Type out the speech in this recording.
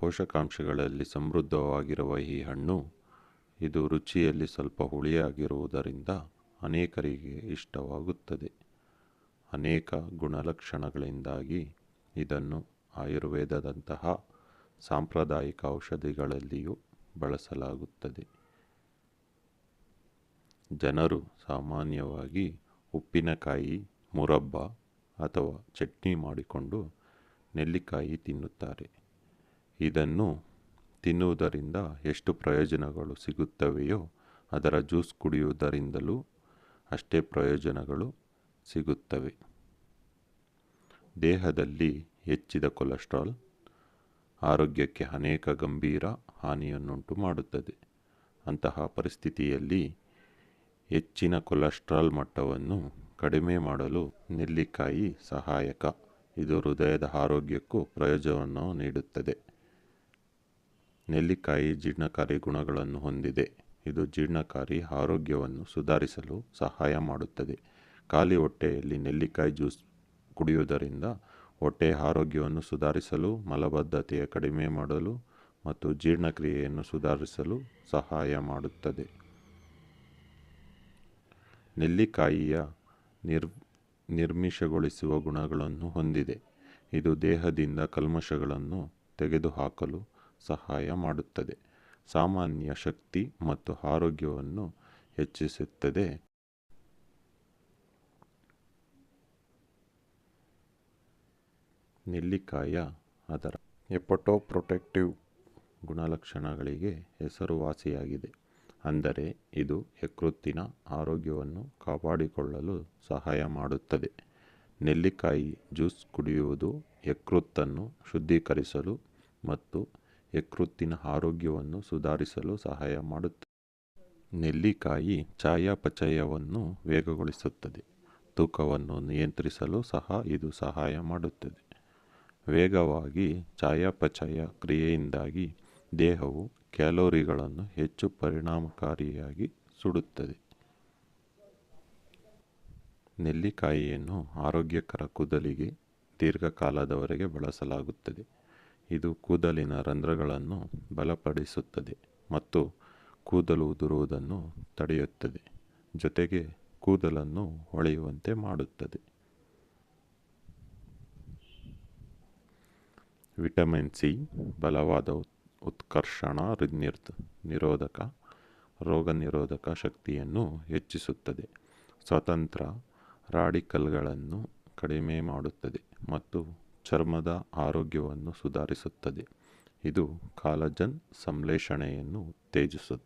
ಪೋಷಕಾಂಶಗಳಲ್ಲಿ ಸಮೃದ್ಧವಾಗಿರುವ ಈ ಹಣ್ಣು ಇದು ರುಚಿಯಲ್ಲಿ ಸ್ವಲ್ಪ ಹುಳಿಯಾಗಿರುವುದರಿಂದ ಅನೇಕರಿಗೆ ಇಷ್ಟವಾಗುತ್ತದೆ. ಅನೇಕ ಗುಣಲಕ್ಷಣಗಳಿಂದಾಗಿ ಇದನ್ನು ಆಯುರ್ವೇದದಂತಹ ಸಾಂಪ್ರದಾಯಿಕ ಔಷಧಿಗಳಲ್ಲಿಯೂ ಬಳಸಲಾಗುತ್ತದೆ. ಜನರು ಸಾಮಾನ್ಯವಾಗಿ ಉಪ್ಪಿನಕಾಯಿ, ಮುರಬ್ಬ ಅಥವಾ ಚಟ್ನಿ ಮಾಡಿಕೊಂಡು ನೆಲ್ಲಿಕಾಯಿ ತಿನ್ನುತ್ತಾರೆ. ಇದನ್ನು ತಿನ್ನುವುದರಿಂದ ಎಷ್ಟು ಪ್ರಯೋಜನಗಳು ಸಿಗುತ್ತವೆಯೋ ಅದರ ಜ್ಯೂಸ್ ಕುಡಿಯುವುದರಿಂದಲೂ ಅಷ್ಟೇ ಪ್ರಯೋಜನಗಳು ಸಿಗುತ್ತವೆ. ದೇಹದಲ್ಲಿ ಹೆಚ್ಚಿದ ಕೊಲೆಸ್ಟ್ರಾಲ್ ಆರೋಗ್ಯಕ್ಕೆ ಅನೇಕ ಗಂಭೀರ ಹಾನಿಯನ್ನುಂಟು ಮಾಡುತ್ತದೆ. ಅಂತಹ ಪರಿಸ್ಥಿತಿಯಲ್ಲಿ ಹೆಚ್ಚಿನ ಕೊಲೆಸ್ಟ್ರಾಲ್ ಮಟ್ಟವನ್ನು ಕಡಿಮೆ ಮಾಡಲು ನೆಲ್ಲಿಕಾಯಿ ಸಹಾಯಕ. ಇದು ಹೃದಯದ ಆರೋಗ್ಯಕ್ಕೂ ಪ್ರಯೋಜನವನ್ನು ನೀಡುತ್ತದೆ. ನೆಲ್ಲಿಕಾಯಿ ಜೀರ್ಣಕಾರಿ ಗುಣಗಳನ್ನು ಹೊಂದಿದೆ. ಇದು ಜೀರ್ಣಕಾರಿ ಆರೋಗ್ಯವನ್ನು ಸುಧಾರಿಸಲು ಸಹಾಯ ಮಾಡುತ್ತದೆ. ಖಾಲಿ ಹೊಟ್ಟೆಯಲ್ಲಿ ನೆಲ್ಲಿಕಾಯಿ ಜ್ಯೂಸ್ ಕುಡಿಯುವುದರಿಂದ ಹೊಟ್ಟೆಯ ಆರೋಗ್ಯವನ್ನು ಸುಧಾರಿಸಲು, ಮಲಬದ್ಧತೆಯ ಕಡಿಮೆ ಮಾಡಲು ಮತ್ತು ಜೀರ್ಣಕ್ರಿಯೆಯನ್ನು ಸುಧಾರಿಸಲು ಸಹಾಯ ಮಾಡುತ್ತದೆ. ನೆಲ್ಲಿಕಾಯಿಯ ನಿರ್ ನಿರ್ಮಿಷಗೊಳಿಸುವ ಗುಣಗಳನ್ನು ಹೊಂದಿದೆ. ಇದು ದೇಹದಿಂದ ಕಲ್ಮಶಗಳನ್ನು ತೆಗೆದುಹಾಕಲು ಸಹಾಯ ಮಾಡುತ್ತದೆ. ಸಾಮಾನ್ಯ ಶಕ್ತಿ ಮತ್ತು ಆರೋಗ್ಯವನ್ನು ಹೆಚ್ಚಿಸುತ್ತದೆ. ನೆಲ್ಲಿಕಾಯ, ಅದರ ಎಪಟೋಪ್ರೊಟೆಕ್ಟಿವ್ ಗುಣಲಕ್ಷಣಗಳಿಗೆ ಹೆಸರುವಾಸಿಯಾಗಿದೆ. ಅಂದರೆ ಇದು ಯಕೃತ್ತಿನ ಆರೋಗ್ಯವನ್ನು ಕಾಪಾಡಿಕೊಳ್ಳಲು ಸಹಾಯ ಮಾಡುತ್ತದೆ. ನೆಲ್ಲಿಕಾಯಿ ಜ್ಯೂಸ್ ಕುಡಿಯುವುದು ಯಕೃತ್ತನ್ನು ಶುದ್ಧೀಕರಿಸಲು ಮತ್ತು ಯಕೃತ್ತಿನ ಆರೋಗ್ಯವನ್ನು ಸುಧಾರಿಸಲು ಸಹಾಯ ಮಾಡುತ್ತದೆ ನೆಲ್ಲಿಕಾಯಿ ಚಯಾಪಚಯವನ್ನು ವೇಗಗೊಳಿಸುತ್ತದೆ. ತೂಕವನ್ನು ನಿಯಂತ್ರಿಸಲು ಸಹ ಇದು ಸಹಾಯ ಮಾಡುತ್ತದೆ. ವೇಗವಾಗಿ ಚಯಾಪಚಯ ಕ್ರಿಯೆಯಿಂದಾಗಿ ದೇಹವು ಕ್ಯಾಲೋರಿಗಳನ್ನು ಹೆಚ್ಚು ಪರಿಣಾಮಕಾರಿಯಾಗಿ ಸುಡುತ್ತದೆ. ನೆಲ್ಲಿಕಾಯಿಯನ್ನು ಆರೋಗ್ಯಕರ ಕೂದಲಿಗೆ ದೀರ್ಘಕಾಲದವರೆಗೆ ಬಳಸಲಾಗುತ್ತದೆ. ಇದು ಕೂದಲಿನ ರಂಧ್ರಗಳನ್ನು ಬಲಪಡಿಸುತ್ತದೆ ಮತ್ತು ಕೂದಲು ಉದುರುವುದನ್ನು ತಡೆಯುತ್ತದೆ, ಜೊತೆಗೆ ಕೂದಲನ್ನು ಹೊಳೆಯುವಂತೆ ಮಾಡುತ್ತದೆ. ವಿಟಮಿನ್ ಸಿ, ಬಲವಾದ ಉತ್ಕರ್ಷಣ ನಿರ್, ನಿರೋಧಕ ರೋಗ ನಿರೋಧಕ ಶಕ್ತಿಯನ್ನು ಹೆಚ್ಚಿಸುತ್ತದೆ. ಸ್ವತಂತ್ರ ರಾಡಿಕಲ್ಗಳನ್ನು ಕಡಿಮೆ ಮಾಡುತ್ತದೆ ಮತ್ತು ಚರ್ಮದ ಆರೋಗ್ಯವನ್ನು ಸುಧಾರಿಸುತ್ತದೆ. ಇದು ಕಾಲಜನ್ ಸಂಶ್ಲೇಷಣೆಯನ್ನು ಉತ್ತೇಜಿಸುತ್ತದೆ.